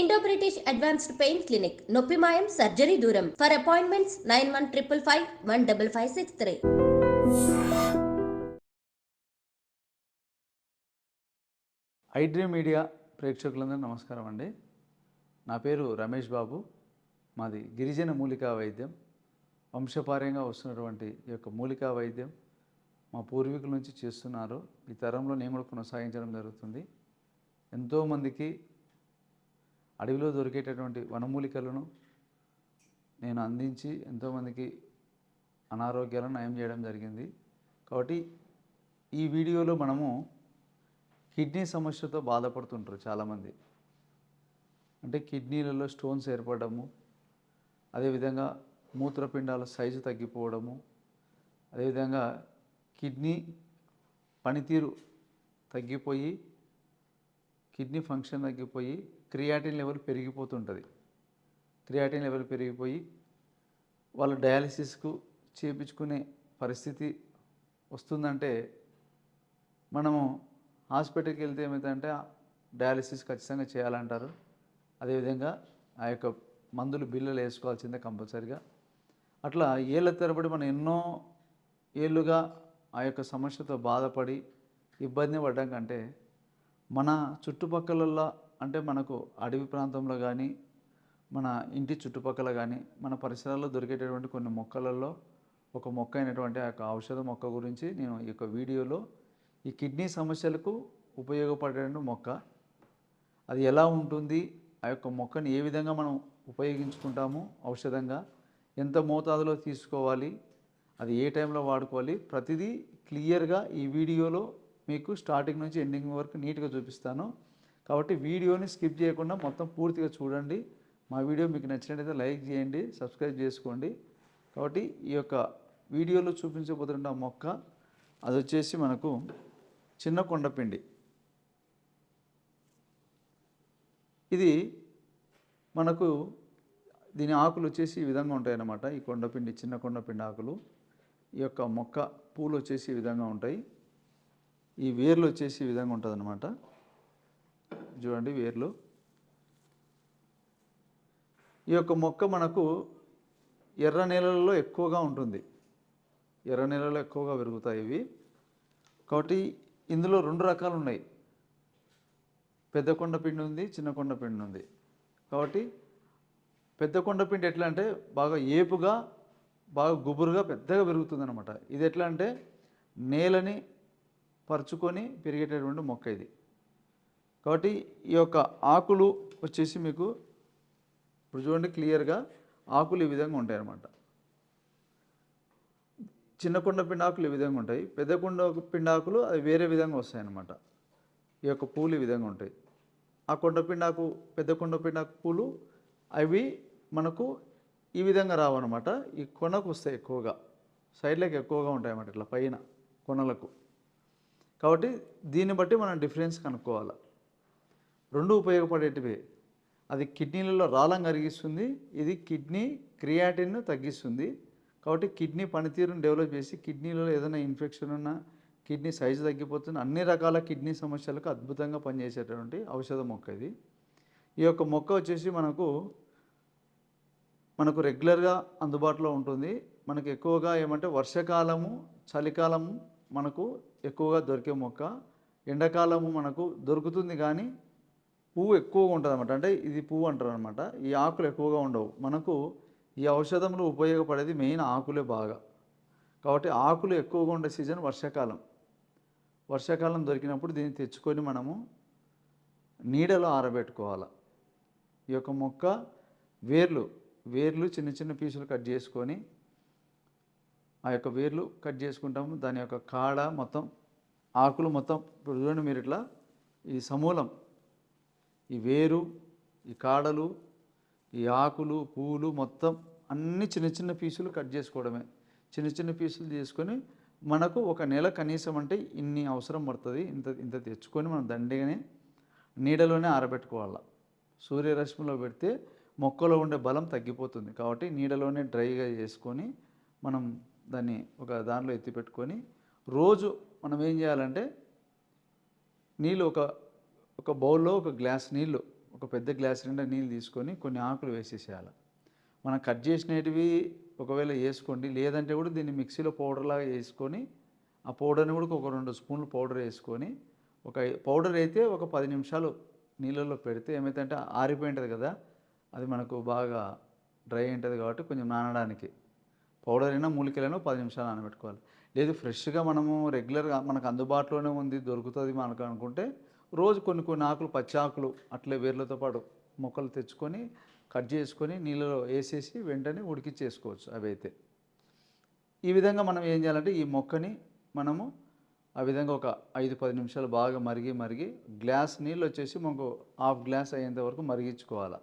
Indo British advanced pain clinic నొప్పి మాయం surgery దూరం for appointments nine one triple five one double five six three iDream media ప్రేక్షకులందరూ నమస్కారం అండి. నా పేరు రమేష్ బాబు. మాది గిరిజన మూలికా వైద్యం. వంశపార్యంగా వస్తున్నటువంటి ఈ యొక్క మూలికా వైద్యం మా పూర్వీకుల నుంచి చేస్తున్నారు. ఈ తరంలో నేను కూడా కొనసాగించడం జరుగుతుంది. ఎంతోమందికి అడవిలో దొరికేటటువంటి వనమూలికలను నేను అందించి ఎంతోమందికి అనారోగ్యాలను నయం చేయడం జరిగింది. కాబట్టి ఈ వీడియోలో మనము కిడ్నీ సమస్యతో బాధపడుతుంటారు చాలామంది. అంటే కిడ్నీలలో స్టోన్స్ ఏర్పడము అదేవిధంగా మూత్రపిండాల సైజు తగ్గిపోవడము అదేవిధంగా కిడ్నీ పనితీరు తగ్గిపోయి కిడ్నీ ఫంక్షన్ తగ్గిపోయి క్రియాటిన్ లెవెల్ పెరిగిపోతుంటుంది. క్రియాటిన్ లెవెల్ పెరిగిపోయి వాళ్ళు డయాలసిస్కు చేపించుకునే పరిస్థితి వస్తుందంటే మనము హాస్పిటల్కి వెళ్తే ఏమవుతుందంటే డయాలసిస్ ఖచ్చితంగా చేయాలంటారు. అదేవిధంగా ఆ యొక్క మందులు బిల్లులు వేసుకోవాల్సిందే కంపల్సరిగా. అట్లా ఏళ్ళ తరబడి మనం ఎన్నో ఏళ్ళుగా ఆ యొక్క సమస్యతో బాధపడి ఇబ్బంది పడడం కంటే మన చుట్టుపక్కలలో అంటే మనకు అడవి ప్రాంతంలో కానీ మన ఇంటి చుట్టుపక్కల కానీ మన పరిసరాల్లో దొరికేటటువంటి కొన్ని మొక్కలలో ఒక మొక్క అయినటువంటి ఆ యొక్క ఔషధ మొక్క గురించి నేను ఈ యొక్క వీడియోలో ఈ కిడ్నీ సమస్యలకు ఉపయోగపడేటువంటి మొక్క అది ఎలా ఉంటుంది ఆ యొక్క మొక్కని ఏ విధంగా మనం ఉపయోగించుకుంటాము ఔషధంగా ఎంత మోతాదులో తీసుకోవాలి అది ఏ టైంలో వాడుకోవాలి ప్రతిదీ క్లియర్గా ఈ వీడియోలో మీకు స్టార్టింగ్ నుంచి ఎండింగ్ వరకు నీట్గా చూపిస్తాను. కాబట్టి వీడియోని స్కిప్ చేయకుండా మొత్తం పూర్తిగా చూడండి. మా వీడియో మీకు నచ్చినట్లయితే లైక్ చేయండి సబ్స్క్రైబ్ చేసుకోండి. కాబట్టి ఈ యొక్క వీడియోలో చూపించబోతున్న మొక్క అది వచ్చేసి మనకు చిన్న కొండపిండి ఇది మనకు దీని ఆకులు వచ్చేసి ఈ విధంగా ఉంటాయన్నమాట. ఈ కొండపిండి చిన్న కొండపిండి ఆకులు. ఈ యొక్క మొక్క పూలు వచ్చేసి ఈ విధంగా ఉంటాయి. ఈ వేర్లు వచ్చేసి ఈ విధంగా ఉంటుంది చూడండి వేర్లు. ఈ యొక్క మొక్క మనకు ఎర్ర నేలలలో ఎక్కువగా ఉంటుంది. ఎర్ర నేలలో ఎక్కువగా పెరుగుతాయి ఇవి. కాబట్టి ఇందులో రెండు రకాలు ఉన్నాయి. పెద్ద కొండ పిండి ఉంది చిన్న కొండ పిండి ఉంది. కాబట్టి పెద్ద కొండ పిండి ఎట్లా అంటే బాగా ఏపుగా బాగా గుబురుగా పెద్దగా పెరుగుతుంది అనమాట ఇది ఎట్లా అంటే నేలని పరుచుకొని పెరిగేటటువంటి మొక్క ఇది. కాబట్టి ఈ యొక్క ఆకులు వచ్చేసి మీకు ఇప్పుడు చూడండి క్లియర్గా ఆకులు ఈ విధంగా ఉంటాయి అన్నమాట చిన్న కొండ పిండాకులు ఈ విధంగా ఉంటాయి. పెద్ద కొండ పిండాకులు అవి వేరే విధంగా వస్తాయి అన్నమాట ఈ యొక్క పూలు ఈ విధంగా ఉంటాయి. ఆ కొండ పిండాకు పెద్ద కొండ పిండాకు పూలు అవి మనకు ఈ విధంగా రావన్నమాట. ఈ కొనకు వస్తాయి ఎక్కువగా. సైడ్లకు ఎక్కువగా ఉంటాయి అన్నమాట ఇట్లా పైన కొనలకు. కాబట్టి దీన్ని బట్టి మనం డిఫరెన్స్ కనుక్కోవాలి. రెండు ఉపయోగపడేటివే. అది కిడ్నీలలో రాళం కరిగిస్తుంది ఇది కిడ్నీ క్రియాటిన్ను తగ్గిస్తుంది. కాబట్టి కిడ్నీ పనితీరును డెవలప్ చేసి కిడ్నీలలో ఏదైనా ఇన్ఫెక్షన్ ఉన్నా కిడ్నీ సైజు తగ్గిపోతుంది అన్ని రకాల కిడ్నీ సమస్యలకు అద్భుతంగా పనిచేసేటటువంటి ఔషధ మొక్క ఇది. ఈ యొక్క మొక్క వచ్చేసి మనకు మనకు రెగ్యులర్గా అందుబాటులో ఉంటుంది. మనకు ఎక్కువగా ఏమంటే వర్షాకాలము చలికాలము మనకు ఎక్కువగా దొరికే మొక్క. ఎండాకాలము మనకు దొరుకుతుంది కానీ పువ్వు ఎక్కువగా ఉంటుంది అనమాట అంటే ఇది పువ్వు అంటారు అనమాట ఈ ఆకులు ఎక్కువగా ఉండవు. మనకు ఈ ఔషధంలో ఉపయోగపడేది మెయిన్ ఆకులే బాగా. కాబట్టి ఆకులు ఎక్కువగా ఉండే సీజన్ వర్షాకాలం. వర్షాకాలం దొరికినప్పుడు దీన్ని తెచ్చుకొని మనము నీడలో ఆరబెట్టుకోవాలి. ఈ యొక్క మొక్క వేర్లు వేర్లు చిన్న చిన్న పీసులు కట్ చేసుకొని ఆ యొక్క వేర్లు కట్ చేసుకుంటాము. దాని యొక్క కాడ మొత్తం ఆకులు మొత్తం ఇప్పుడు చూడండి మీరు ఇట్లా ఈ సమూలం ఈ వేరు ఈ కాడలు ఈ ఆకులు పూలు మొత్తం అన్ని చిన్న చిన్న పీసులు కట్ చేసుకోవడమే. చిన్న చిన్న పీసులు చేసుకొని మనకు ఒక నెల కనీసం అంటే ఇన్ని అవసరం పడుతుంది ఇంత ఇంత తెచ్చుకొని మనం దండిగానే నీడలోనే ఆరబెట్టుకోవాలి. సూర్యరశ్మిలో పెడితే మొక్కలో ఉండే బలం తగ్గిపోతుంది కాబట్టి నీడలోనే డ్రైగా చేసుకొని మనం దాన్ని ఒక దానిలో ఎత్తి పెట్టుకొని రోజు మనం ఏం చేయాలంటే నీళ్ళు ఒక ఒక బౌల్లో ఒక గ్లాస్ నీళ్ళు ఒక పెద్ద గ్లాస్ నిండా నీళ్ళు తీసుకొని కొన్ని ఆకులు వేసేసేయాలి. మనం కట్ చేసినవి ఒకవేళ వేసుకోండి లేదంటే కూడా దీన్ని మిక్సీలో పౌడర్లాగా వేసుకొని ఆ పౌడర్ని కూడా ఒక రెండు స్పూన్లు పౌడర్ వేసుకొని ఒక పౌడర్ అయితే ఒక పది నిమిషాలు నీళ్ళల్లో పెడితే ఏమైతే ఆరిపోయి ఉంటుంది కదా అది మనకు బాగా డ్రై ఉంటుంది కాబట్టి కొంచెం నానడానికి. పౌడర్ అయినా మూలికలైనా పది నిమిషాలు నానబెట్టుకోవాలి. లేదు ఫ్రెష్గా మనము రెగ్యులర్గా మనకు అందుబాటులోనే ఉంది దొరుకుతుంది మనకు అనుకుంటే రోజు కొన్ని కొన్ని ఆకులు పచ్చి ఆకులు అట్లే వేర్లతో పాటు మొక్కలు తెచ్చుకొని కట్ చేసుకొని నీళ్ళలో వేసేసి వెంటనే ఉడికిచ్చేసుకోవచ్చు అవి అయితే ఈ విధంగా మనం ఏం చేయాలంటే ఈ మొక్కని మనము ఆ విధంగా ఒక ఐదు పది నిమిషాలు బాగా మరిగి మరిగి గ్లాస్ నీళ్ళు వచ్చేసి మనకు హాఫ్ గ్లాస్ అయ్యేంత వరకు మరిగించుకోవాలి.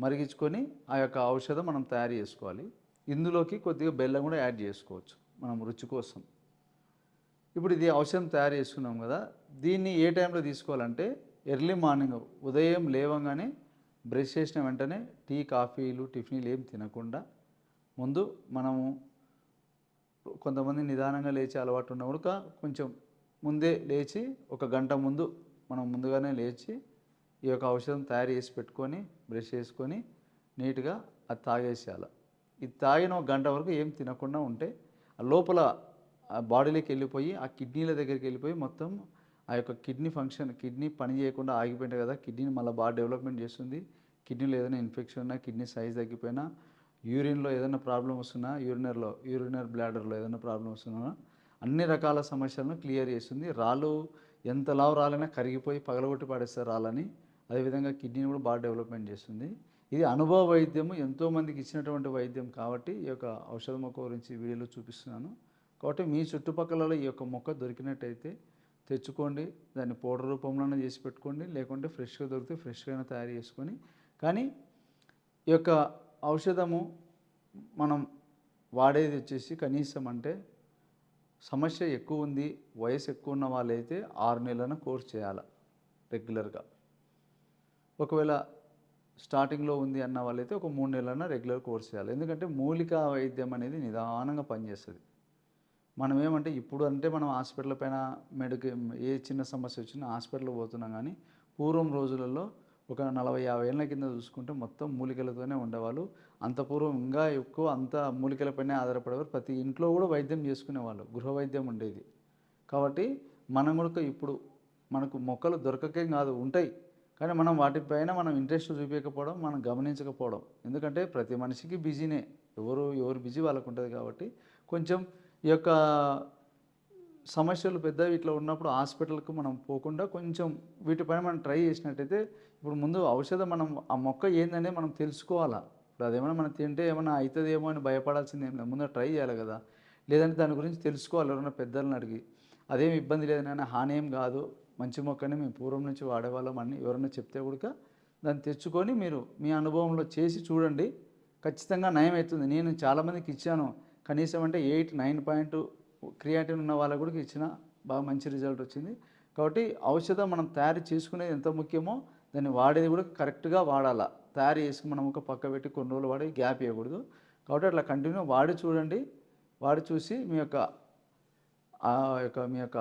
మరిగించుకొని ఆ యొక్క ఔషధం మనం తయారు చేసుకోవాలి. ఇందులోకి కొద్దిగా బెల్లం కూడా యాడ్ చేసుకోవచ్చు మనం రుచి కోసం. ఇప్పుడు ఇది ఔషధం తయారు చేసుకున్నాం కదా దీన్ని ఏ టైంలో తీసుకోవాలంటే ఎర్లీ మార్నింగ్ ఉదయం లేవగానే బ్రష్ చేసిన వెంటనే టీ కాఫీలు టిఫిన్లు ఏం తినకుండా ముందు మనము కొంతమంది నిదానంగా లేచి అలవాటు ఉన్న కనుక కొంచెం ముందే లేచి ఒక గంట ముందు మనం ముందుగానే లేచి ఈ యొక్క ఔషధం తయారు చేసి పెట్టుకొని బ్రష్ చేసుకొని నీట్గా అది తాగేసేయాలి. ఇది తాగిన ఒక గంట వరకు ఏం తినకుండా ఉంటే లోపల బాడీలోకి వెళ్ళిపోయి ఆ కిడ్నీల దగ్గరికి వెళ్ళిపోయి మొత్తం ఆ యొక్క కిడ్నీ ఫంక్షన్ కిడ్నీ పని చేయకుండా ఆగిపోయింది కదా కిడ్నీని మళ్ళీ బాగా డెవలప్మెంట్ చేస్తుంది. కిడ్నీలో ఏదైనా ఇన్ఫెక్షన్ ఉన్నా కిడ్నీ సైజ్ తగ్గిపోయినా యూరిన్లో ఏదైనా ప్రాబ్లం వస్తున్నా యూరినర్లో యూరినర్ బ్లాడర్లో ఏదైనా ప్రాబ్లం వస్తున్నా అన్ని రకాల సమస్యలను క్లియర్ చేస్తుంది. రాళ్ళు ఎంత లావు రాలైనా కరిగిపోయి పగలగొట్టి పడేస్తారు రాళ్ళని. అదేవిధంగా కిడ్నీని కూడా బాగా డెవలప్మెంట్ చేస్తుంది. ఇది అనుభవ వైద్యము ఎంతోమందికి ఇచ్చినటువంటి వైద్యం కాబట్టి ఈ యొక్క ఔషధ మొక్క గురించి వీడియోలో చూపిస్తున్నాను. కాబట్టి మీ చుట్టుపక్కలలో ఈ యొక్క మొక్క దొరికినట్టయితే తెచ్చుకోండి దాన్ని పౌడర్ రూపంలోనే చేసి పెట్టుకోండి లేకుంటే ఫ్రెష్గా దొరికితే ఫ్రెష్గా తయారు చేసుకొని. కానీ ఈ యొక్క ఔషధము మనం వాడేది వచ్చేసి కనీసం అంటే సమస్య ఎక్కువ ఉంది వయసు ఎక్కువ ఉన్న వాళ్ళైతే ఆరు నెలలను కోర్స్ చేయాలి రెగ్యులర్గా. ఒకవేళ స్టార్టింగ్లో ఉంది అన్న వాళ్ళైతే ఒక మూడు నెలలన్నా రెగ్యులర్ కోర్స్ చేయాలి. ఎందుకంటే మూలికా వైద్యం అనేది నిదానంగా పనిచేస్తుంది. మనం ఏమంటే ఇప్పుడు అంటే మనం హాస్పిటల్ పైన మెడిక ఏ చిన్న సమస్య వచ్చినా హాస్పిటల్కి పోతున్నాం కానీ పూర్వం రోజులలో ఒక నలభై యాభై ఏళ్ళ కింద చూసుకుంటే మొత్తం మూలికలతోనే ఉండేవాళ్ళు. అంత పూర్వం ఇంకా ఎక్కువ అంత మూలికలపైనే ఆధారపడేవారు. ప్రతి ఇంట్లో కూడా వైద్యం చేసుకునేవాళ్ళు. గృహ వైద్యం ఉండేది. కాబట్టి మనం కూడా ఇప్పుడు మనకు మొక్కలు దొరకకేం కాదు. ఉంటాయి. కానీ మనం వాటిపైన మనం ఇంట్రెస్ట్ చూపించకపోవడం మనం గమనించకపోవడం. ఎందుకంటే ప్రతి మనిషికి బిజీనే. ఎవరు ఎవరు బిజీ వాళ్ళకు ఉంటుంది కాబట్టి కొంచెం ఈ యొక్క సమస్యలు పెద్దవి ఇట్లా ఉన్నప్పుడు హాస్పిటల్కి మనం పోకుండా కొంచెం వీటిపైన మనం ట్రై చేసినట్టయితే ఇప్పుడు ముందు ఔషధం మనం ఆ మొక్క ఏందనేది మనం తెలుసుకోవాలా? ఇప్పుడు అదేమైనా మనం తింటే ఏమైనా అవుతుందేమో అని భయపడాల్సింది ఏం లేదు. ముందు ట్రై చేయాలి కదా. లేదంటే దాని గురించి తెలుసుకోవాలి ఎవరైనా పెద్దలను అడిగి. అదేం ఇబ్బంది లేదు నాయన హాని ఏం కాదు. మంచి మొక్కని మేము పూర్వం నుంచి వాడేవాళ్ళం అని ఎవరైనా చెప్తే కూడా దాన్ని తెచ్చుకొని మీరు మీ అనుభవంలో చేసి చూడండి. ఖచ్చితంగా నయం అవుతుంది నేను చాలామందికి ఇచ్చాను. కనీసం అంటే ఎయిట్ నైన్ పాయింట్ క్రియాటిన్ ఉన్న వాళ్ళకు కూడా ఇచ్చిన బాగా మంచి రిజల్ట్ వచ్చింది. కాబట్టి ఔషధం మనం తయారు చేసుకునేది ఎంత ముఖ్యమో దాన్ని వాడేది కూడా కరెక్ట్గా వాడాలా. తయారు చేసుకుని మనం ఒక పక్క పెట్టి కొన్ని రోజులు వాడి గ్యాప్ ఇవ్వకూడదు. కాబట్టి అట్లా కంటిన్యూ వాడి చూడండి. వాడి చూసి మీ యొక్క ఆ యొక్క మీ యొక్క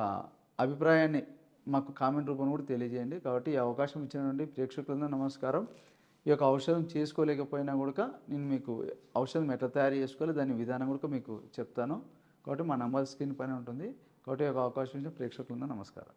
అభిప్రాయాన్ని మాకు కామెంట్ రూపంలో కూడా తెలియజేయండి. కాబట్టి ఈ అవకాశం ఇచ్చినటువంటి ప్రేక్షకులందరూ నమస్కారం. ఈ యొక్క ఔషధం చేసుకోలేకపోయినా కూడా నేను మీకు ఔషధం ఎట్లా తయారు చేసుకోవాలి దాని విధానం కూడా మీకు చెప్తాను. కాబట్టి మా నంబర్ స్క్రీన్ పైన ఉంటుంది. కాబట్టి ఈ యొక్క అవకాశం ఇచ్చిన ప్రేక్షకులందరూ నమస్కారం.